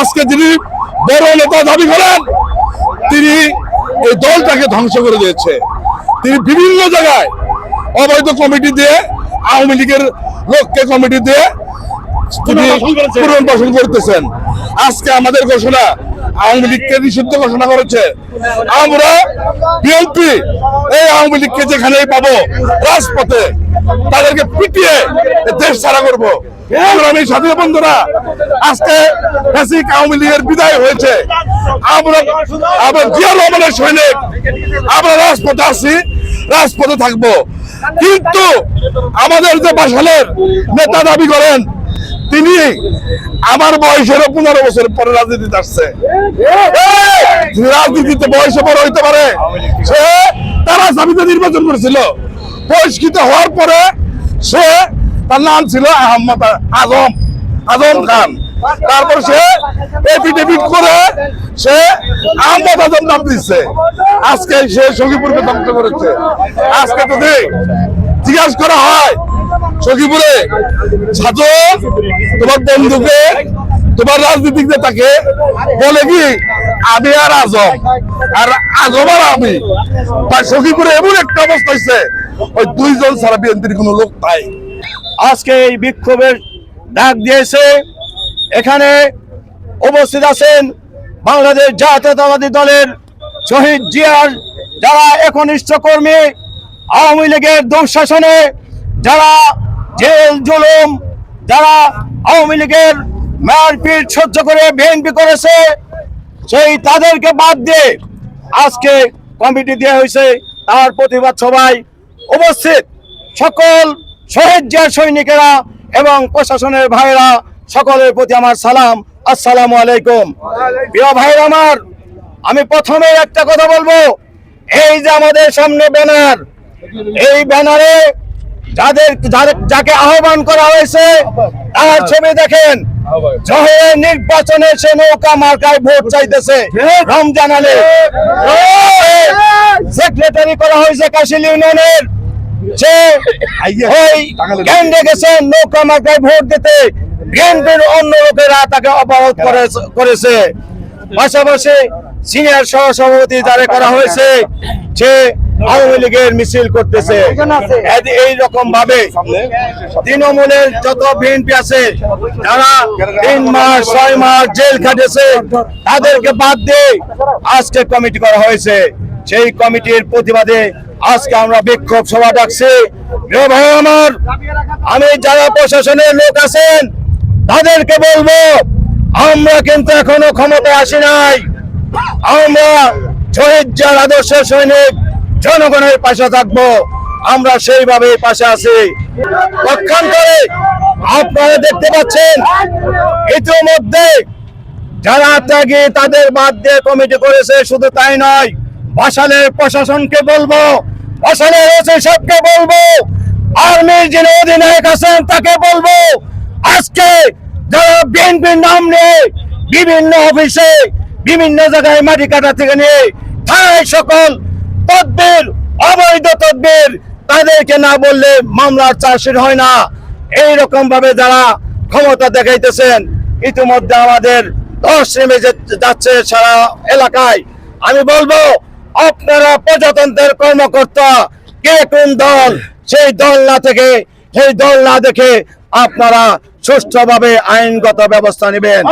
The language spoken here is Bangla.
আজকে যিনি বড় নেতা দাবি করেন তিনি এই দলটাকে ধ্বংস করে দিয়েছে। তিনি বিভিন্ন জায়গায় অবৈধ কমিটি দিয়ে আওয়ামী লীগের লোককে কমিটি দিয়ে তিনি পুনর্বাসন করতেছেন। আজকে আমাদের ঘোষণা আওয়ামী লীগকে নিষিদ্ধ ঘোষণা করেছে। আমরা বিএনপি এই আওয়ামী লীগকে যেখানেই পাবো রাজপথে তাদেরকে পিটিয়ে দেশ ছাড়া করব। বিদায় হয়েছে। রাজপথে থাকব। কিন্তু আমাদের যে বাসালের নেতা দাবি করেন, তিনি আমার বয়সেরও পনেরো বছর পরে রাজনীতিতে আসছে। রাজনীতিতে বয়সে বড় হইতে পারে। সে তারা সাবিতে নির্বাচন করেছিল। বহিষ্কৃত হওয়ার পরে সে তার নাম ছিল আহমদ আজম আজম খান। তারপর সে এফিডেভিট করে সে আহমদ আজম নাম দিচ্ছে আজকে সে সখীপুরকে ধ্বংস করেছে। আজকে যদি জিজ্ঞাসা করা হয়, সখীপুরে, ছাত্র, তোমার বন্ধুকে, তোমার রাজনীতিক তাকে বলে কি, আমি আর আজম আর আজম আর আমি। সখীপুরে এমন একটা অবস্থা হয়েছে ওই দুইজন ছাড়া বিএনপির কোনো লোক নাই। আজকে এই বিক্ষোভের ডাক দিয়েছে। এখানে উপস্থিত আছেন বাংলাদেশ জাতীয়তাবাদী দলের শহীদ জিয়ার যারা একনিষ্ঠ কর্মী, আওয়ামী লীগের দুঃশাসনে, যারা জেল, জুলুম, যারা আওয়ামী লীগের মারপিট সহ্য করে বিএনপি করেছে, সেই তাদেরকে বাদ দিয়ে আজকে কমিটি দেওয়া হয়েছে। তার প্রতিবাদ সবাই উপস্থিত সকল শহীদ জিয়ার সৈনিকেরা এবং প্রশাসনের ভাইরা সকলের প্রতি আমার সালাম। আসসালামু আলাইকুম। প্রিয় ভাইরা আমার আমি প্রথমে একটা কথা বলব। এই যে আমাদের সামনে ব্যানার এই ব্যানারে যাদের যাকে আহ্বান করা হয়েছে তার ছবি দেখেন। জহের নির্বাচনে সে নৌকা মার্কায় ভোট চাইতেছে। রমজান আলী। সেক্রেটারি করা হয়েছে কাশিল ইউনিয়নের। ওই কেন্দ্রে নৌকা মার্কায় ভোট দিতে। অন্য লোকেরা তাকে করেছে। পাশাপাশি সিনিয়র সহসভাপতি করা হয়েছে সে আওয়ামী লীগের মিছিল করতেছে। এই রকম ভাবে তৃণমূলের যত বিএনপি আছে যারা তিন মাস, ছয় মাস জেল খাটেছে। তাদেরকে বাদ দিয়ে আজকে কমিটি করা হয়েছে। সেই কমিটির প্রতিবাদে আজকে আমরা বিক্ষোভ সভা ডাকছি। ভাই আমার, আমি যারা প্রশাসনের লোক আছেন, তাদেরকে বলব, আমরা কিন্তু এখনও ক্ষমতায় আসি নাই। আমরা শহীদ যার আদর্শ সৈনিক, জনগণের পাশে থাকব। আমরা সেইভাবে পাশে আছি। পক্ষান্তরে আপনারা দেখতে পাচ্ছেন, ইতিমধ্যে যারা ত্যাগী, তাদের বাদ দিয়ে কমিটি করেছে, শুধু তাই নয়, বাসালের প্রশাসনকে বলব বাসালের ওসি সাহেবকে বলব। আর্মির যিনি অধিনায়ক আছেন, তাকে বলব, আজকে যারা বিএনপির নাম নিয়ে বিভিন্ন অফিসে, বিভিন্ন জায়গায় মাটি কাটা থেকে নিয়ে থানায় সকল তদবির, অবৈধ তদবির, তাদেরকে না বললে মামলার চার্জশিট হয় না। এইরকম ভাবে যারা ক্ষমতা দেখাইতেছেন, ইতিমধ্যে আমাদের দশ নেমে যাচ্ছে সারা এলাকায়। আমি বলব আপনারা প্রজাতন্ত্রের কর্মকর্তা, কে কোন দল, সেই দল না থেকে, সেই দল না দেখে আপনারা সুষ্ঠুভাবে আইনগত ব্যবস্থা নেবেন।